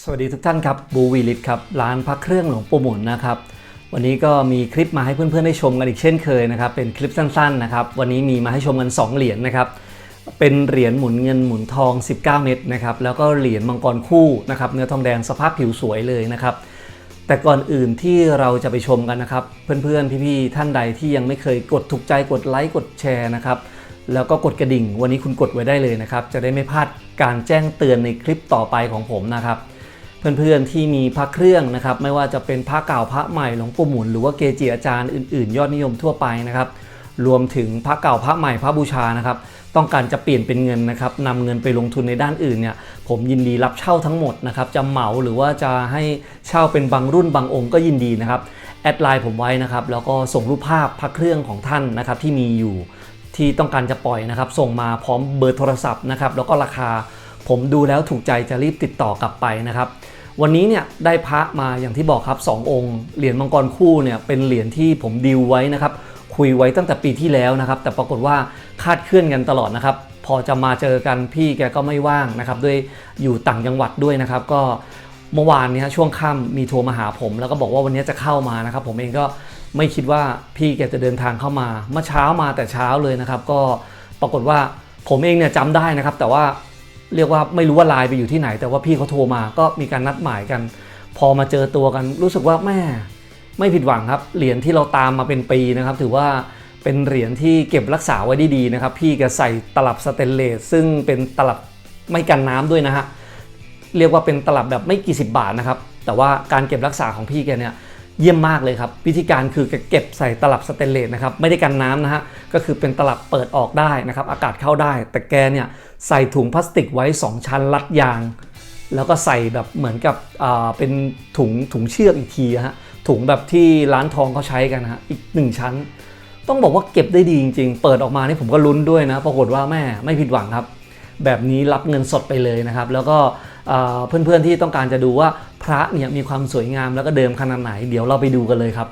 สวัสดีทุกท่านครับบูวีลิตครับร้านพักเครื่องหลวงปู่หมุนนะครับ วันนี้ก็มีคลิปมาให้เพื่อนๆได้ชมกันอีกเช่นเคยนะครับ เป็นคลิปสั้นๆนะครับ วันนี้มีมาให้ชมกัน 2 เหรียญนะครับ เป็นเหรียญหมุนเงินหมุนทอง 19 เม็ดนะครับ แล้วก็เหรียญมังกรคู่นะครับ เนื้อทองแดงสภาพผิวสวยเลยนะครับ แต่ก่อนอื่นที่เราจะไปชมกันนะครับ เพื่อนๆพี่ๆท่านใดที่ยังไม่เคยกดถูกใจกดไลค์กดแชร์นะครับแล้วก็กดกระดิ่ง วันนี้คุณกดไว้ได้เลยนะครับ จะได้ไม่พลาดการแจ้งเตือนในคลิปต่อไปของผมนะครับ เพื่อนๆที่มีพระเครื่องนะครับไม่ว่าจะเป็นพระเก่าพระใหม่หลวงปู่หมุนหรือว่าเกจิอาจารย์อื่นๆ ยอดนิยมทั่วไปนะครับรวมถึงพระเก่าพระใหม่พระบูชานะครับต้องการจะเปลี่ยนเป็นเงินนะครับนำเงินไปลงทุนในด้านอื่นเนี่ยผมยินดีรับเช่าทั้งหมดนะครับจะเหมาหรือว่าจะให้เช่าเป็นบางรุ่นบางองค์ก็ยินดีนะครับแอดไลน์ผมไว้นะครับแล้วก็ส่งรูปภาพพระเครื่องของท่านนะครับที่มีอยู่ที่ต้องการจะปล่อยนะครับ ส่งมาพร้อมเบอร์โทรศัพท์นะครับแล้วก็ราคาผมดูแล้วถูกใจจะรีบติดต่อกลับไปนะครับ วันนี้เนี่ยได้พระมาอย่างที่บอกครับ 2 องค์ เหรียญมังกรคู่เนี่ยเป็นเหรียญที่ผมดีลไว้นะครับ คุยไว้ตั้งแต่ปีที่แล้วนะครับ แต่ปรากฏว่าคาดเคลื่อนกันตลอดนะครับ พอจะมาเจอกันพี่แกก็ไม่ว่างนะครับ ด้วยอยู่ต่างจังหวัดด้วยนะครับ ก็เมื่อวานเนี้ช่วงค่ำมีโทรมาหาผม แล้วก็บอกว่าวันนี้จะเข้ามานะครับ ผมเองก็ไม่คิดว่าพี่แกจะเดินทางเข้ามา เมื่อเช้ามาแต่เช้าเลยนะครับ ก็ปรากฏว่าผมเองเนี่ยจำได้นะครับ แต่ว่า เรียกว่าไม่รู้ว่าไลน์ไปอยู่ที่ไหน แต่ว่าพี่เขาโทรมาก็มีการนัดหมายกัน พอมาเจอตัวกันรู้สึกว่าแม่ไม่ผิดหวังครับ เหรียญที่เราตามมาเป็นปีนะครับ ถือว่าเป็นเหรียญที่เก็บรักษาไว้ด้ดีนะครับ พี่แกใส่ตลับสเตนเลสซึ่งเป็นตลับไม่กันน้ำด้วยนะฮะเรียกว่าเป็นตลับแบบไม่กี่สิบบาทนะครับ แต่ว่าการเก็บรักษาของพี่แกเนี่ย เยี่ยมมากเลยครับ วิธีการคือแกเก็บใส่ตลับสเตนเลสนะครับไม่ได้กันน้ำนะฮะก็คือเป็นตลับเปิดออกได้นะครับอากาศเข้าได้ แต่แกเนี่ยใส่ถุงพลาสติกไว้ 2 ชั้นรัดยาง แล้วก็ใส่แบบเหมือนกับเป็นถุงถุงเชือกอีกทีฮะถุงแบบที่ร้านทองเขาใช้กันนะฮะอีกหนึ่งชั้น ต้องบอกว่าเก็บได้ดีจริง ๆ เปิดออกมานี่ผมก็ลุ้นด้วยนะปรากฏว่าแม่ไม่ผิดหวังครับ แบบนี้รับเงินสดไปเลยนะครับ แล้วก็ เพื่อนๆที่ต้องการจะดูว่าพระเนี่ยมีความสวยงามแล้วก็เดิมขนาดไหน เดี๋ยวเราไปดูกันเลยครับ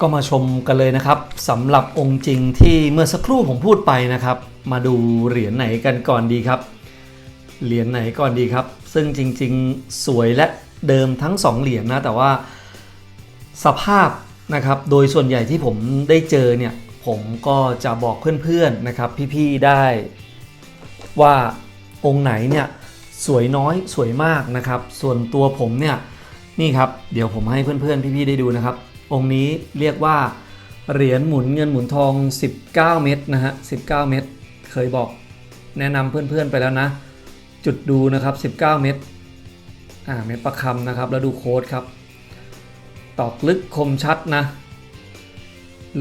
ก็มาชมกันเลยนะครับสำหรับองค์จริงที่เมื่อสักครู่ผมพูดไปนะครับ มาดูเหรียญไหนกันก่อนดีครับ เหรียญไหนก่อนดีครับ ซึ่งจริงๆสวยและเดิมทั้ง 2 เหรียญนะแต่ว่าสภาพนะครับโดยส่วนใหญ่ที่ผมได้เจอเนี่ยผมก็จะบอกเพื่อนๆนะครับพี่ๆได้ว่า องค์ไหนเนี่ยสวยน้อยสวยมากนะครับ ส่วนตัวผมเนี่ยนี่ครับเดี๋ยวผมให้เพื่อนๆพี่ๆได้ดูนะครับ องค์นี้เรียกว่าเหรียญหมุนเงินหมุนทอง 19 เม็ดนะฮะ19 เม็ดเคยบอกแนะนำเพื่อนๆไปแล้วนะ จุดดูนะครับ 19 เม็ดอ่าเม็ดประคำนะครับแล้วดูโค้ดครับ ตอกลึกคมชัดนะ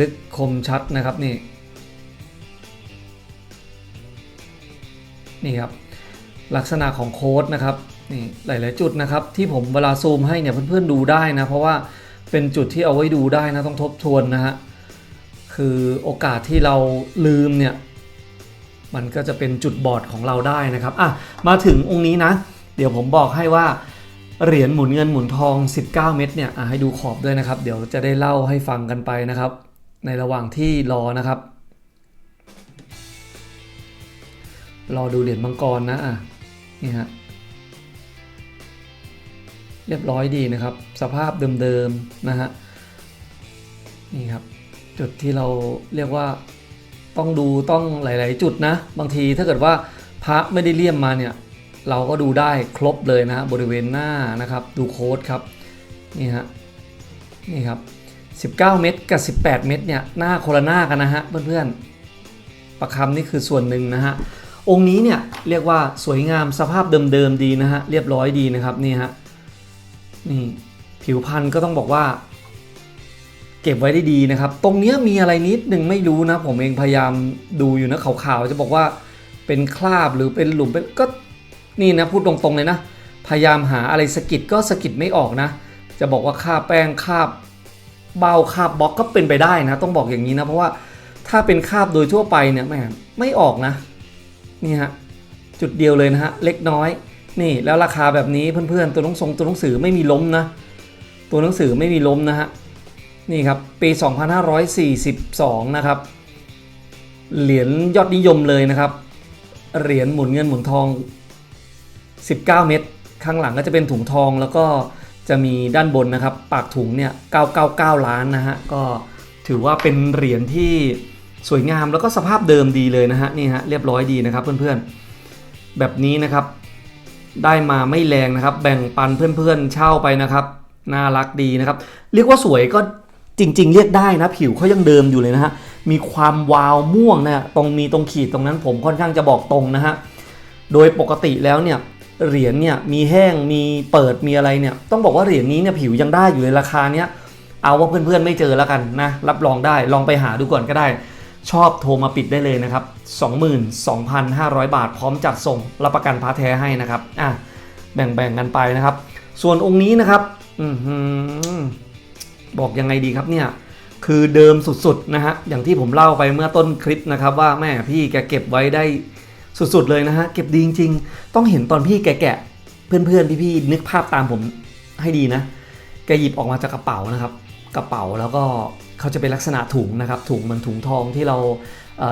ลึกคมชัดนะครับนี่นี่ครับ ลักษณะของโค้ดนะครับนี่หลาย ๆ จุดนะครับที่ผมเวลาซูมให้เนี่ยเพื่อน ๆ ดูได้นะ เพราะว่าเป็นจุดที่เอาไว้ดูได้นะต้องทบทวนนะฮะคือโอกาสที่เราลืมเนี่ยมันก็จะเป็นจุดบอดของเราได้นะครับอะมาถึงองค์นี้นะ เดี๋ยวผมบอกให้ว่าเหรียญหมุนเงินหมุนทอง 19 เม็ดเนี่ยอะให้ดูขอบด้วยนะครับ เดี๋ยวจะได้เล่าให้ฟังกันไปนะครับ ในระหว่างที่รอนะครับ รอดูเหรียญมังกรนะอะ นี่ฮะเรียบร้อยดีนะครับ สภาพเดิมๆนะฮะนี่ครับ จุดที่เราเรียกว่าต้องดูต้องหลาย ๆ จุดนะ บางทีถ้าเกิดว่าพระไม่ได้เลี่ยมมาเนี่ยเราก็ดูได้ครบเลยนะฮะบริเวณหน้านะครับ ดูโค้ดครับนี่ฮะนี่ครับ 19 เม็ดกับ 18 เม็ดเนี่ยหน้าโคนละหน้ากันนะฮะเพื่อนๆประคำนี่คือส่วนหนึ่งนะฮะ องค์นี้เนี่ยเรียกว่าสวยงามสภาพเดิมๆดีนะฮะเรียบร้อยดีนะครับนี่ฮะนี่ผิวพันธุ์ก็ต้องบอกว่า เก็บไว้ได้ดีนะครับ ตรงเนี้ยมีอะไรนิดหนึ่งไม่รู้นะ ผมเองพยายามดูอยู่นะขาวๆจะบอกว่าเป็นคราบหรือเป็นหลุมเป็นก็นี่นะพูดตรงๆเลยนะ พยายามหาอะไรสะกิดก็สะกิดไม่ออกนะ จะบอกว่าคาบแป้งคาบเบาคาบบล็อกก็เป็นไปได้นะ ต้องบอกอย่างนี้นะ เพราะว่าถ้าเป็นคราบโดยทั่วไปเนี่ยไม่ไม่ออกนะ นี่ฮะจุดเดียวเลยนะฮะเล็กน้อย นี่แล้วราคาแบบนี้เพื่อนๆตัวหนังทรงตัวหนังสือไม่มีล้มนะตัวหนังสือไม่มีล้มนะฮะนี่ครับปี 2542 นะครับ เหรียญยอดนิยมเลยนะครับ เหรียญหมุนเงินหมุนทอง 19 เม็ดข้างหลังก็จะเป็นถุงทองแล้วก็จะมีด้านบนนะครับ ปากถุงเนี่ย 999 ล้านนะฮะก็ถือว่าเป็นเหรียญที่ สวยงามแล้วก็สภาพเดิมดีเลยนะฮะนี่ฮะเรียบร้อยดีนะครับเพื่อนๆ แบบนี้นะครับ ได้มาไม่แรงนะครับ แบ่งปันเพื่อนๆเช่าไปนะครับน่ารักดีนะครับ เรียกว่าสวยก็จริง ๆ เรียกได้นะ ผิวเขายังเดิมอยู่เลยนะฮะมีความวาวม่วงนะตรงมีตรงขีดตรงนั้นผมค่อนข้างจะบอกตรงนะฮะโดยปกติแล้วเนี่ยเหรียญเนี่ยมีแห้งมีเปิดมีอะไรเนี่ยต้องบอกว่าเหรียญนี้เนี่ยผิวยังได้อยู่ในราคาเนี้ยเอาว่าเพื่อนๆไม่เจอแล้วกันนะรับรองได้ลองไปหาดูก่อนก็ได้ ชอบโทรมาปิดได้เลยนะครับ 22,500 บาท พร้อมจัดส่งรับประกันพาแท้ให้นะครับอะแบ่งๆกันไปนะครับ ส่วนองค์นี้นะครับอือหือบอกยังไงดีครับเนี่ยคือเดิมสุดๆนะฮะอย่างที่ผมเล่าไปเมื่อต้นคลิปนะครับว่าแม่พี่แกเก็บไว้ได้สุดๆเลยนะฮะเก็บดีจริงๆ ต้องเห็นตอนพี่แกะๆเพื่อนๆพี่ๆนึกภาพตามผมให้ดีนะ แกหยิบออกมาจากกระเป๋านะครับ กระเป๋าแล้วก็ เขาจะเป็นลักษณะถุงนะครับถุงเหมือนถุงทองที่เรา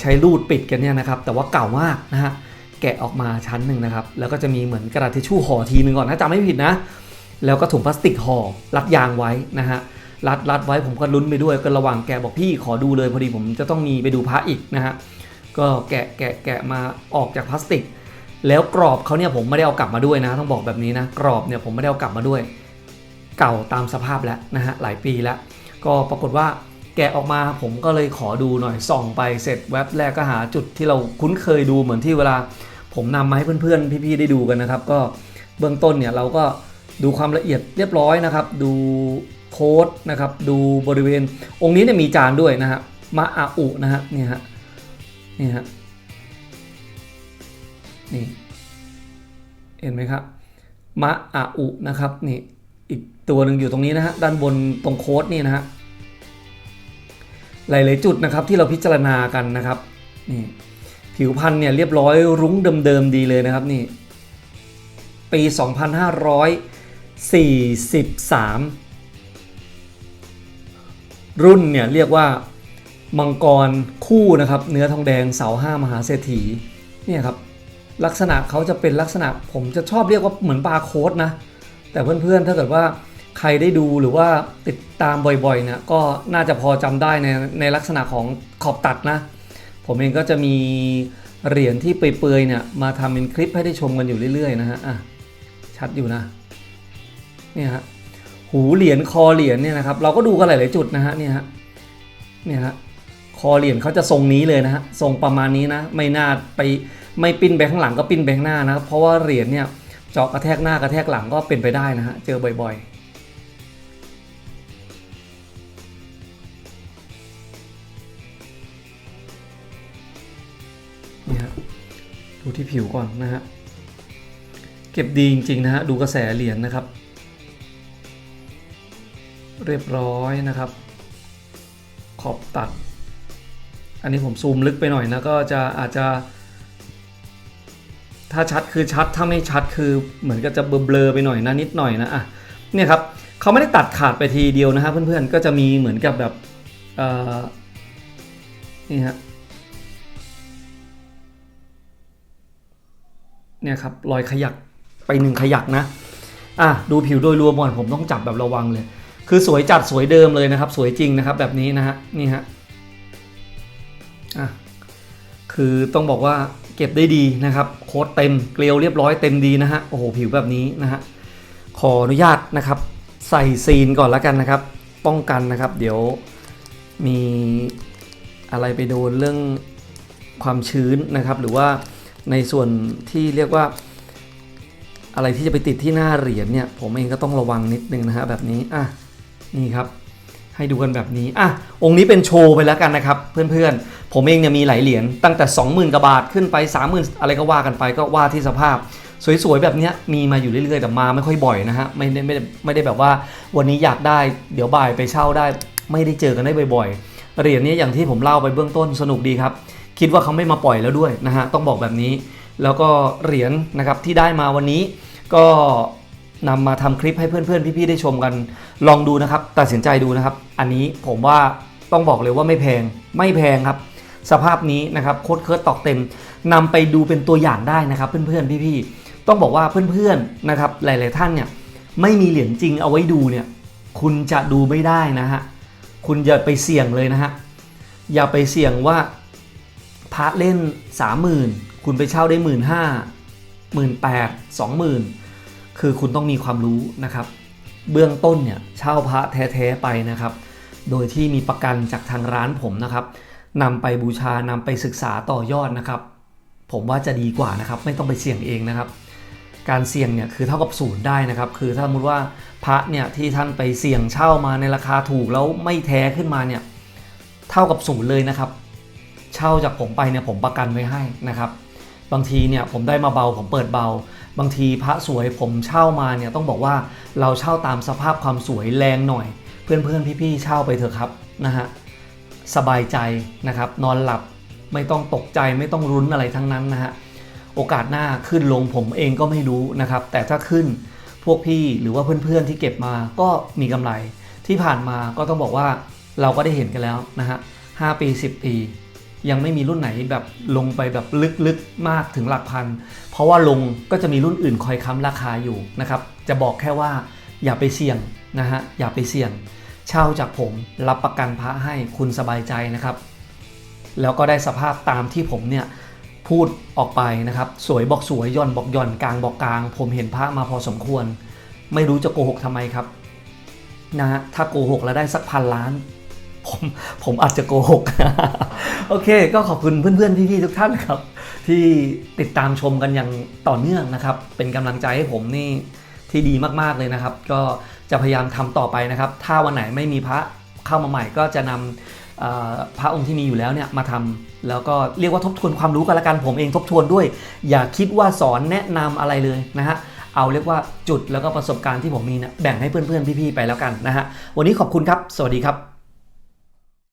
ใช้รูดปิดกันเนี่ยนะครับแต่ว่าเก่ามากนะฮะแกะออกมาชั้นหนึ่งนะครับแล้วก็จะมีเหมือนกระดาษทิชชู่ห่อทีนึงก่อนถ้าจำไม่ผิดนะแล้วก็ถุงพลาสติกห่อรัดยางไว้นะฮะรัดรัดไว้ผมก็ลุ้นไปด้วยก็ระหว่างแกะบอกพี่ขอดูเลยพอดีผมจะต้องมีไปดูพระอีกนะฮะก็แกะแกะแกะมาออกจากพลาสติก แล้วกรอบเขาเนี่ยผมไม่ได้เอากลับมาด้วยนะ ต้องบอกแบบนี้นะกรอบเนี่ยผมไม่ได้เอากลับมาด้วย เก่าตามสภาพแล้วนะฮะหลายปีแล้ว ก็ปรากฏว่า แกะออกมาผมก็เลยขอดูหน่อยส่องไปเสร็จแว็บแรกก็หาจุดที่เราคุ้นเคยดูเหมือนที่เวลาผมนำมาให้เพื่อนๆ พี่ๆ ได้ดูกันนะครับ ก็เบื้องต้นเนี่ยเราก็ดูความละเอียดเรียบร้อยนะครับ ดูโค้ดนะครับ ดูบริเวณ องค์นี้เนี่ยมีจานด้วยนะฮะมะอาอุนะฮะนี่ฮะนี่ฮะนี่เห็นไหมครับมะอาอุนะครับนี่อีกตัวหนึ่งอยู่ตรงนี้นะฮะด้านบนตรงโค้ดนี่นะฮะ หลาย ๆ จุดนะครับที่เราพิจารณากันนะครับนี่ผิวพันธุ์เนี่ยเรียบร้อยรุ้งเดิม ๆ ดีเลยนะครับนี่ปี 2543 รุ่นเนี่ยเรียกว่ามังกรคู่นะครับเนื้อทองแดงเสาห้ามหาเศรษฐีเนี่ยครับลักษณะเขาจะเป็นลักษณะผมจะชอบเรียกว่าเหมือนบาร์โค้ดนะ แต่เพื่อน ๆ ถ้าเกิดว่า ใครได้ดูหรือว่าติดตามบ่อยๆเนี่ยก็น่าจะพอจำได้ในในลักษณะของขอบตัดนะ ผมเองก็จะมีเหรียญที่เปื่อยๆเนี่ยมาทำเป็นคลิปให้ได้ชมกันอยู่เรื่อยๆนะฮะอะชัดอยู่นะเนี่ยฮะหูเหรียญคอเหรียญเนี่ยนะครับเราก็ดูกันหลายๆจุดนะฮะเนี่ยฮะเนี่ยฮะคอเหรียญเขาจะทรงนี้เลยนะฮะทรงประมาณนี้นะ ไม่น่าไปไม่ปิ้นไปข้างหลังก็ปิ้นไปข้างหน้านะครับเพราะว่าเหรียญเนี่ยเจาะกระแทกหน้ากระแทกหลังก็เป็นไปได้นะฮะเจอบ่อยๆ ที่ผิวก่อนนะฮะ เก็บดีจริงๆนะฮะ ดูกระแสเหรียญนะครับ เรียบร้อยนะครับ ขอบตัด อันนี้ผมซูมลึกไปหน่อยนะ ก็จะอาจจะ ถ้าชัดคือชัด ถ้าไม่ชัดคือเหมือนกับจะเบลอไปหน่อยนะนิดหน่อยนะอะเนี่ยครับเขาไม่ได้ตัดขาดไปทีเดียวนะฮะเพื่อนๆ ก็จะมีเหมือนกับแบบนี่ฮะ เนี่ยครับรอยขยักไปหนึ่งขยักนะอะดูผิวโดยรวมก่อนผมต้องจับแบบระวังเลย คือสวยจัดสวยเดิมเลยนะครับ สวยจริงนะครับแบบนี้นะฮะนี่ฮะอะคือต้องบอกว่าเก็บได้ดีนะครับ โค้ดเต็มเกลียวเรียบร้อยเต็มดีนะฮะโอ้โหผิวแบบนี้นะฮะขออนุญาตนะครับ ใส่ซีนก่อนแล้วกันนะครับ ป้องกันนะครับ เดี๋ยวมีอะไรไปโดนเรื่องความชื้นนะครับ หรือว่า ในส่วนที่เรียกว่า อะไรที่จะไปติดที่หน้าเหรียญเนี่ย ผมเองก็ต้องระวังนิดนึงนะฮะแบบนี้อะนี่ครับ ให้ดูกันแบบนี้อะองค์นี้เป็นโชว์ไปแล้วกันนะครับ เพื่อนๆ ผมเองเนี่ยมีหลายเหรียญตั้งแต่ 20,000กว่าบาทขึ้นไป 30,000 อะไรก็ว่ากันไปก็ว่าที่สภาพสวยๆ แบบนี้มีมาอยู่เรื่อยๆ แต่มาไม่ค่อยบ่อยนะฮะไม่ได้ไม่ได้ไม่ได้แบบว่าวันนี้อยากได้เดี๋ยวบ่ายไปเช่าได้ ไม่ได้เจอกันได้บ่อยๆเหรียญนี้อย่างที่ผมเล่าไปเบื้องต้นสนุกดีครับ คิดว่าเขาไม่มาปล่อยแล้วด้วยนะฮะต้องบอกแบบนี้ แล้วก็เหรียญนะครับที่ได้มาวันนี้ก็นำมาทำคลิปให้เพื่อนๆ พี่ๆ ได้ชมกัน ลองดูนะครับ ตัดสินใจดูนะครับ อันนี้ผมว่าต้องบอกเลยว่าไม่แพง ไม่แพงครับ สภาพนี้นะครับโคตรเคิร์ดตอกเต็มนำไปดูเป็นตัวอย่างได้นะครับ เพื่อนๆ พี่ๆ ต้องบอกว่าเพื่อนๆ นะครับ หลาย ๆ ท่านเนี่ยไม่มีเหรียญจริงเอาไว้ดูเนี่ย คุณจะดูไม่ได้นะฮะ คุณอย่าไปเสี่ยงเลยนะฮะ อย่าไปเสี่ยงว่า พระเล่น30,000คุณไปเช่าได้1 5ื่นห้าหมื่นแปดสองหมื่นคือคุณต้องมีความรู้นะครับ เบื้องต้นเนี่ยเช่าพระแท้ๆไปนะครับ โดยที่มีประกันจากทางร้านผมนะครับนำไปบูชานำไปศึกษาต่อยอดนะครับ ผมว่าจะดีกว่านะครับ ไม่ต้องไปเสี่ยงเองนะครับ การเสี่ยงเนี่ยคือเท่ากับศูนย์ได้นะครับ คือถ้าสมมติว่าพระเนี่ยที่ท่านไปเสี่ยงเช่ามาในราคาถูกแล้วไม่แท้ขึ้นมาเนี่ยเท่ากับศูนย์เลยนะครับ เช่าจากผมไปเนี่ยผมประกันไว้ให้นะครับ บางทีเนี่ยผมได้มาเบาผมเปิดเบา บางทีพระสวยผมเช่ามาเนี่ยต้องบอกว่าเราเช่าตามสภาพความสวยแรงหน่อย เพื่อนๆพี่ๆเช่าไปเถอะครับนะฮะสบายใจนะครับ นอนหลับไม่ต้องตกใจไม่ต้องรุนอะไรทั้งนั้นนะฮะโอกาสหน้าขึ้นลงผมเองก็ไม่รู้นะครับ แต่ถ้าขึ้นพวกพี่หรือว่าเพื่อนๆที่เก็บมาก็มีกำไร ที่ผ่านมาก็ต้องบอกว่าเราก็ได้เห็นกันแล้วนะฮะห้าปี 10 ปี ยังไม่มีรุ่นไหนแบบลงไปแบบลึกๆมากถึงหลักพัน เพราะว่าลงก็จะมีรุ่นอื่นคอยค้ำราคาอยู่นะครับ จะบอกแค่ว่าอย่าไปเสี่ยงนะฮะอย่าไปเสี่ยง เช่าจากผมรับประกันพระให้คุณสบายใจนะครับ แล้วก็ได้สภาพตามที่ผมเนี่ยพูดออกไปนะครับ สวยบอกสวยย่อนบอกย่อนกลางบอกกลาง ผมเห็นพระมาพอสมควร ไม่รู้จะโกหกทำไมครับนะฮะถ้าโกหกแล้วได้สักพันล้าน ผมผมอาจจะโกหก โอเค ก็ขอบคุณเพื่อนๆพี่ๆทุกท่านครับ ที่ติดตามชมกันอย่างต่อเนื่องนะครับ เป็นกำลังใจให้ผมนี่ที่ดีมากๆเลยนะครับ ก็จะพยายามทำต่อไปนะครับ ถ้าวันไหนไม่มีพระเข้ามาใหม่ก็จะนำเอ่อพระองค์ที่มีอยู่แล้วเนี่ยมาทำแล้วก็เรียกว่าทบทวนความรู้กันละกันผมเองทบทวนด้วย อย่าคิดว่าสอนแนะนำอะไรเลยนะฮะเอาเรียกว่าจุดแล้วก็ประสบการณ์ที่ผมมีเนี่ยแบ่งให้เพื่อนๆพี่ๆไปแล้วกันนะฮะวันนี้ขอบคุณครับ สวัสดีครับ